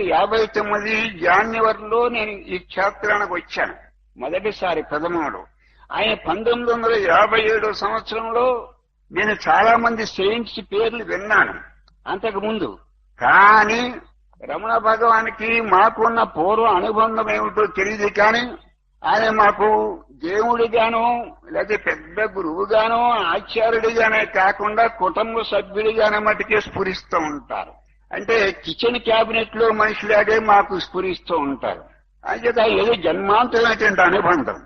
యాభై తొమ్మిది జాన్యువరిలో నేను ఈ క్షేత్రానికి వచ్చాను. మొదటిసారి ప్రథమంలో. ఆయన పంతొమ్మిది వందల యాభై ఏడో సంవత్సరంలో నేను చాలా మంది సెయింట్స్ పేర్లు విన్నాను. అంతకు ముందు కానీ రమణ భగవానికి మాకున్న పూర్వ అనుబంధం ఏమిటో తెలియదు కానీ ఆయన మాకు దేవుడిగానో లేదా పెద్ద గురువుగానో ఆచార్యుడిగానే కాకుండా కుటుంబ సభ్యుడిగానే మటుకే స్ఫురిస్తూ ఉంటారు. అంటే కిచెన్ క్యాబినెట్లో మనిషిలాగే మాకు స్ఫురిస్తూ ఉంటారు. అంచేత ఏదో జన్మాంతరమైనటువంటి అనుబంధం.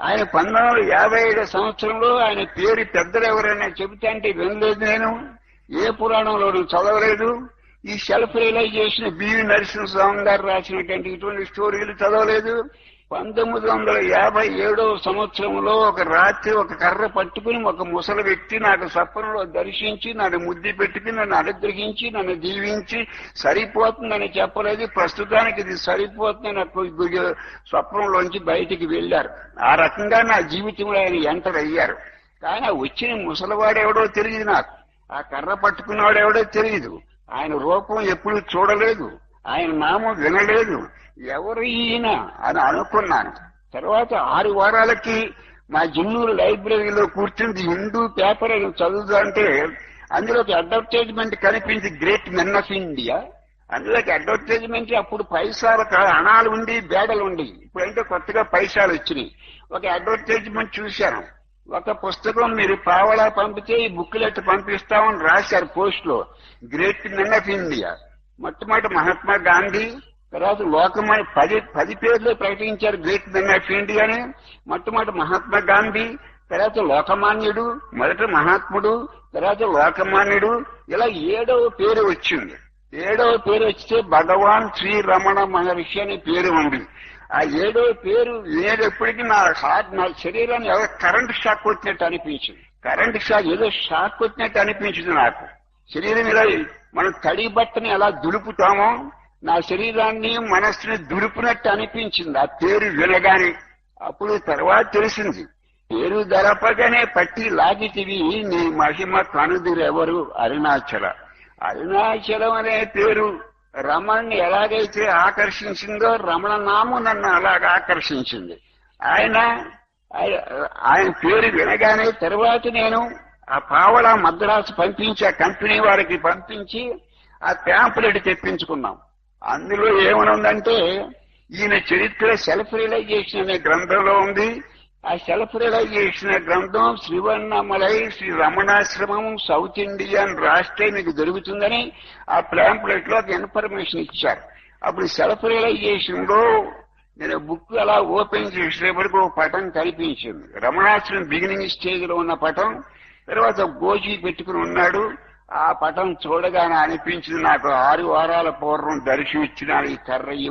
ఆయన పంతొమ్మిది వందల యాభై ఐదు సంవత్సరంలో ఆయన పేరు పెద్దలు ఎవరైనా చెబితే అంటే వినలేదు నేను. ఏ పురాణంలోనూ చదవలేదు. ఈ సెల్ఫ్ రియలైజేషన్ బివి నరసింహస్వామి గారు రాసినటువంటి ఇటువంటి స్టోరీలు చదవలేదు. పంతొమ్మిది వందల యాభై ఏడవ సంవత్సరంలో ఒక రాత్రి ఒక కర్ర పట్టుకుని ఒక ముసలి వ్యక్తి నాకు స్వప్నంలో దర్శించి నన్ను ముద్ది పెట్టుకుని నన్ను అనుగ్రహించి నన్ను దీవించి సరిపోతుందని చెప్పలేదు. ప్రస్తుతానికి ఇది సరిపోతుందని నాకు స్వప్నంలోంచి బయటికి వెళ్ళారు ఆ రకంగా నా జీవితంలో ఆయన ఎంటర్ అయ్యారు. కానీ వచ్చిన ముసలివాడెవడో తెలియదు నాకు. ఆ కర్ర పట్టుకున్నవాడెవడో తెలియదు. ఆయన రూపం ఎప్పుడు చూడలేదు. ఆయన నామం వినలేదు. ఎవరు ఈయన అని అనుకున్నాను. తర్వాత ఆరు వారాలకి మా జిన్నూరు లైబ్రరీలో కూర్చుంది హిందూ పేపర్ అని చదువుతుంటే అందులో ఒక అడ్వర్టైజ్మెంట్ కనిపించి గ్రేట్ మెన్ ఆఫ్ ఇండియా. అందులోకి అడ్వర్టైజ్మెంట్ అప్పుడు పైసాలు అణాలు ఉండి బేడలు ఉండి ఇప్పుడంటే కొత్తగా పైసాలు వచ్చినాయి. ఒక అడ్వర్టైజ్మెంట్ చూశాను. ఒక పుస్తకం మీరు పావలా పంపితే ఈ బుక్లెట్ పంపిస్తామని రాశారు పోస్ట్లో గ్రేట్ మెన్ ఆఫ్ ఇండియా. మొట్టమొదటి మహాత్మా గాంధీ తర్వాత లోకమాన్య పది పది పేర్లు ప్రకటించారు గ్రేట్ మెన్ ఆఫ్ ఇండియా అని. మొట్టమొదటి మహాత్మా గాంధీ తర్వాత లోకమాన్యుడు మొదట మహాత్ముడు తర్వాత లోకమాన్యుడు. ఇలా ఏడవ పేరు వచ్చింది. ఏడవ పేరు వచ్చితే భగవాన్ శ్రీ రమణ మహర్షి అనే పేరు ఉంది. ఆ ఏడవ పేరు వినేటప్పటికీ నా హార్ట్ నా శరీరాన్ని ఎవరో కరెంట్ షాక్ కొట్టినట్టు అనిపించింది. కరెంట్ షాక్ ఏదో షాక్ కొట్టినట్టు అనిపించింది నాకు. శరీరం ఇలా మనం తడి బట్టని ఎలా దులుపుతామో నా శరీరాన్ని మనస్సుని దులుపునట్టు అనిపించింది. ఆ పేరు వినగానే అప్పుడు తర్వాత తెలిసింది. పేరు దరపగానే పట్టి లాగితివి నీ మహిమ కనుదిరెవరు అరుణాచల. అరుణాచలం అనే పేరు రమణ్ని ఎలాగైతే ఆకర్షించిందో రమణ నామం నన్ను అలాగ ఆకర్షించింది. ఆయన ఆయన పేరు వినగానే తర్వాత నేను ఆ పావలా మద్రాసు పంపించి ఆ కంపెనీ వారికి పంపించి ఆ ప్యాంపులెట్ తెప్పించుకున్నాం. అందులో ఏమనుందంటే ఈయన చరిత్ర సెల్ఫ్ రియలైజేషన్ అనే గ్రంథంలో ఉంది. ఆ సెల్ఫ్ రియలైజేషన్ గ్రంథం శ్రీవన్నమలై శ్రీ రమణాశ్రమం సౌత్ ఇండియన్ రాష్ట్రే మీకు దొరుకుతుందని ఆ ప్లాంప్లెట్లో ఇన్ఫర్మేషన్ ఇచ్చారు. అప్పుడు సెల్ఫ్ రియలైజేషన్లో నేను బుక్ అలా ఓపెన్ చేసేటప్పటికి ఒక పటం కనిపించింది. రమణాశ్రమం బిగినింగ్ స్టేజ్లో ఉన్న పటం. తర్వాత గోజీ పెట్టుకుని ఉన్నాడు. ఆ పటం చూడగానే అనిపించింది నాకు. ఆరు వారాల పూర్వం దర్శనమిచ్చిన ఈ కర్ర ఈ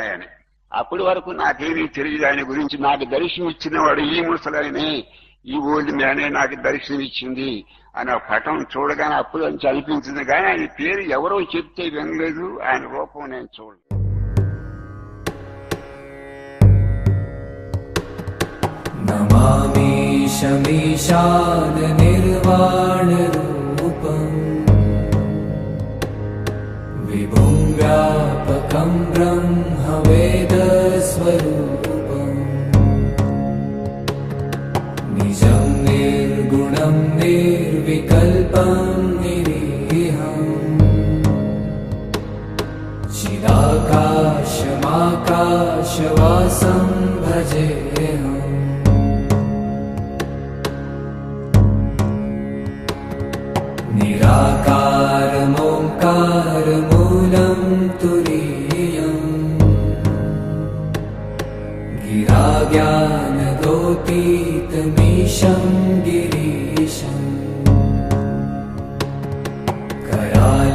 అని అప్పటి వరకు నాకేమీ తెలియదు. ఆయన గురించి నాకు దర్శనం ఇచ్చిన వాడు ఈ ముసలాయనే. ఈ ఓల్డ్ మ్యానే నాకు దర్శనం ఇచ్చింది అని ఆ పటం చూడగానే అప్పుడు నుంచి అనిపించింది. కానీ ఆయన పేరు ఎవరో చెప్తే వినలేదు. ఆయన రూపం నేను చూడలేదు. నమామి శమీశాన్ నిర్వాణ व्यापकं ब्रह्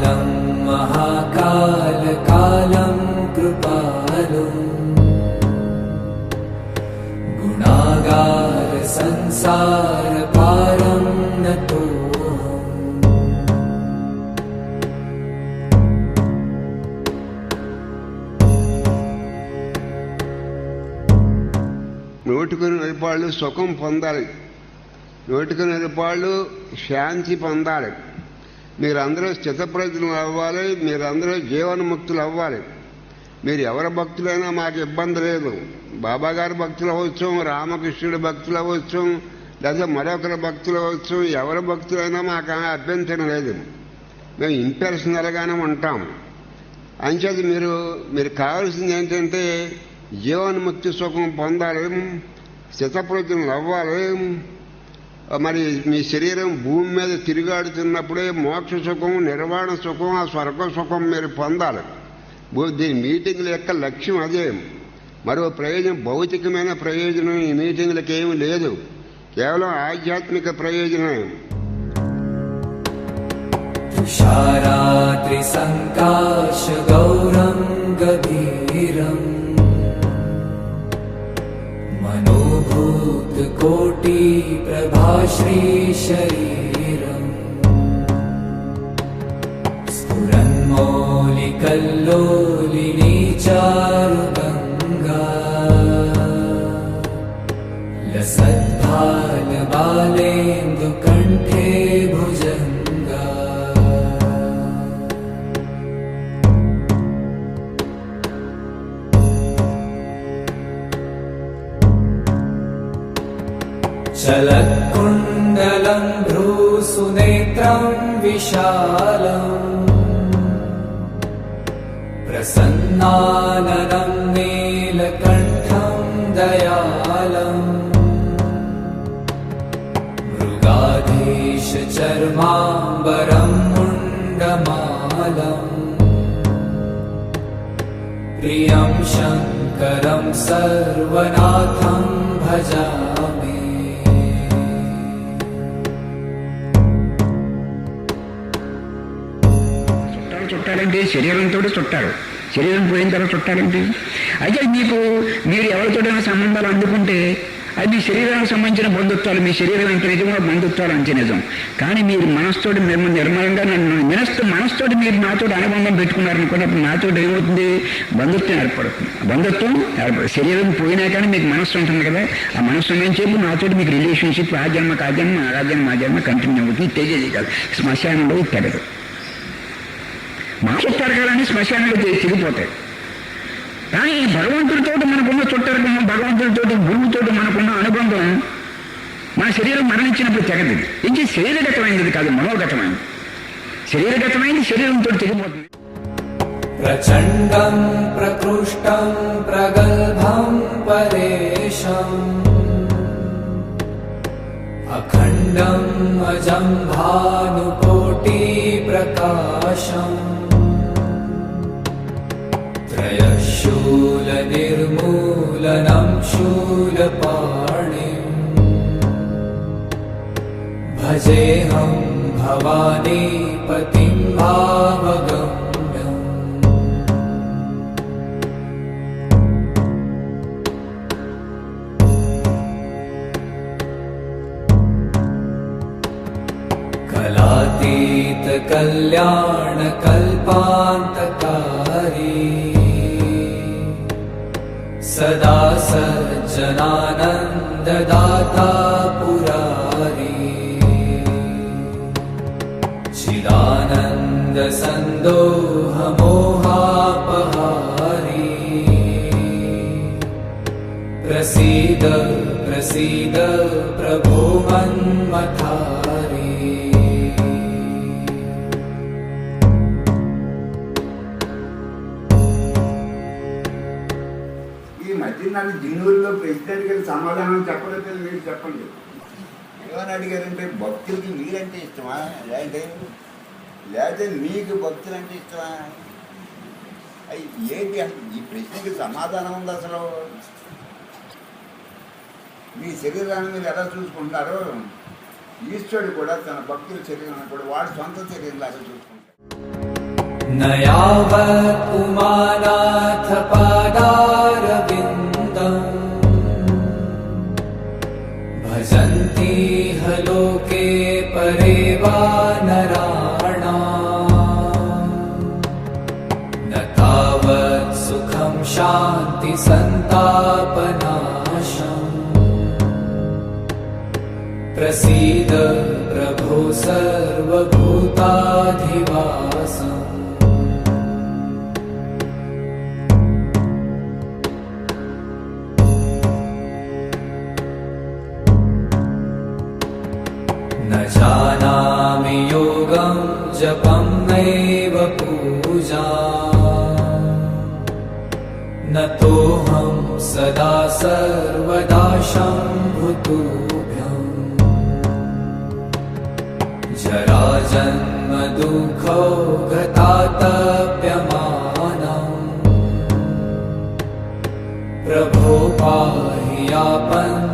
करालं महाकालकालं कृपालुम् गुणागार संसार पारं नतोऽहम् నోటికొని రూపాయలు సుఖం పొందాలి నోటికొని రూపాయలు శాంతి పొందాలి మీరందరూ స్థితప్రజ్ఞలు అవ్వాలి మీరందరూ జీవన్ముక్తులు అవ్వాలి. మీరు ఎవరి భక్తులైనా మాకు ఇబ్బంది లేదు. బాబాగారి భక్తులు అవ్వచ్చు రామకృష్ణుడి భక్తులు అవ్వచ్చు లేదా మరొకరి భక్తులు అవ్వచ్చు ఎవరి భక్తులైనా మాకు అభ్యంతరం లేదు. మేము ఇంపర్సనల్గానే ఉంటాం అంచేత మీరు మీరు కావాల్సింది ఏంటంటే జీవన్ముక్తి సుఖం పొందాలి స్థితప్రజ్ఞలు అవ్వాలి మరి మీ శరీరం భూమి మీద తిరిగాడుతున్నప్పుడే మోక్ష సుఖం నిర్వాణ సుఖం ఆ స్వర్గ సుఖం మీరు పొందాలి భూ- దీని మీటింగ్ల యొక్క లక్ష్యం అదే మరో ప్రయోజనం భౌతికమైన ప్రయోజనం ఈ మీటింగ్లకి ఏమీ లేదు కేవలం ఆధ్యాత్మిక ప్రయోజనం तुषारात्रिसङ्काशगौरम् गभीरम् मनोभूतकोटिप्रभाश्रीशरीरम् स्फुरन्मौलिकल्लोलिनी चारुगङ्गा लसद्भालबालेन्दुकण्ठे चलत्कुण्डलम् भ्रूसुनेत्रम् विशालम् प्रसन्नाननम् नीलकण्ठम् दयालम् मृगाधीशचर्माम्बरम् मुण्डमालम् प्रियं शङ्करं सर्वनाथं भजामि అంటే శరీరంతో చుట్టాలు శరీరం పోయిన తర్వాత చుట్టాలంటే అయితే మీకు మీరు ఎవరితోటైనా సంబంధాలు అందుకుంటే అది మీ శరీరానికి సంబంధించిన బంధుత్వాలు మీ శరీరం ఎంత నిజమో బంధుత్వాలు అంతే నిజం. కానీ మీరు మనస్తోటి మేము నిర్మలంగా నన్ను మనస్సు మనస్తోటి మీరు నాతో అనుబంధం పెట్టుకున్నారనుకున్నప్పుడు నాతో ఏమవుతుంది? బంధుత్వం ఏర్పడుతుంది. బంధుత్వం ఏర్పడు శరీరం పోయినా కానీ మీకు మనస్సు ఉంటుంది కదా. ఆ మనస్సు నేను చెప్పి నాతోటి మీకు రిలేషన్షిప్ ఆ జన్మకు ఆ జన్మ ఆ జన్మ ఆ జన్మ కంటిన్యూ అవుతుంది. తెలియదు కాదు. శ్మశానంలో తెగదు. మాసు తరగాలని శ్మశానంలో తె- తెగిపోతాయి కానీ భగవంతుడితో మనకున్న చుట్టరికం భగవంతుడితో గురువుతో మనకున్న అనుబంధం మన శరీరం మరణించినప్పుడు తెగదు ఇది శరీరగతమైనది కాదు మనోగతమైనది శరీరగతమైనది శరీరంతో తెగిపోతుంది प्रचण्डं प्रकृष्टं प्रगल्भं परेशम् अखण्डम् अजं भानुकोटिप्रकाशम् शूलनिर्मूलनं शूलपाणिम् भजेऽहं भवानीपतिं भवानी कलातीतकल्याणकल्पान्त सदा सज्जनानन्ददाता पुरारी। चिदानन्दसन्दोहमोहापहारी। प्रसीद प्रसीद प्रभो मन्मथारी అడుగుతున్నారు జిన్నూరులో ప్రెసిడెంట్ గారు సమాధానం చెప్పలేదు మీరు చెప్పండి. ఏమని అడిగారంటే భక్తులకి మీరంటే ఇష్టమా? లేదంటే లేకపోతే మీకు భక్తులు అంటే ఇష్టమా? అవి ఏంటి ఈ ప్రశ్నకి సమాధానం ఉంది అసలు? మీ శరీరాన్ని మీరు ఎలా చూసుకుంటారో ఈశ్వరుడు కూడా తన భక్తుల శరీరాన్ని కూడా వాడి సొంత శరీరం లాగా చూసుకుంటారు भजन्ति ह लोके परे वा नराणाम् न तावत् सुखं शान्तिसन्तापनाशम् प्रसीद प्रभो सर्वभूताधिवासम् जपं नैव पूजा। तोऽहं सदा सर्वदा सर्वदाशम्भुतोभ्यम् जराजन्मदुःखो गतातप्यमानम् प्रभो पाहि यापन्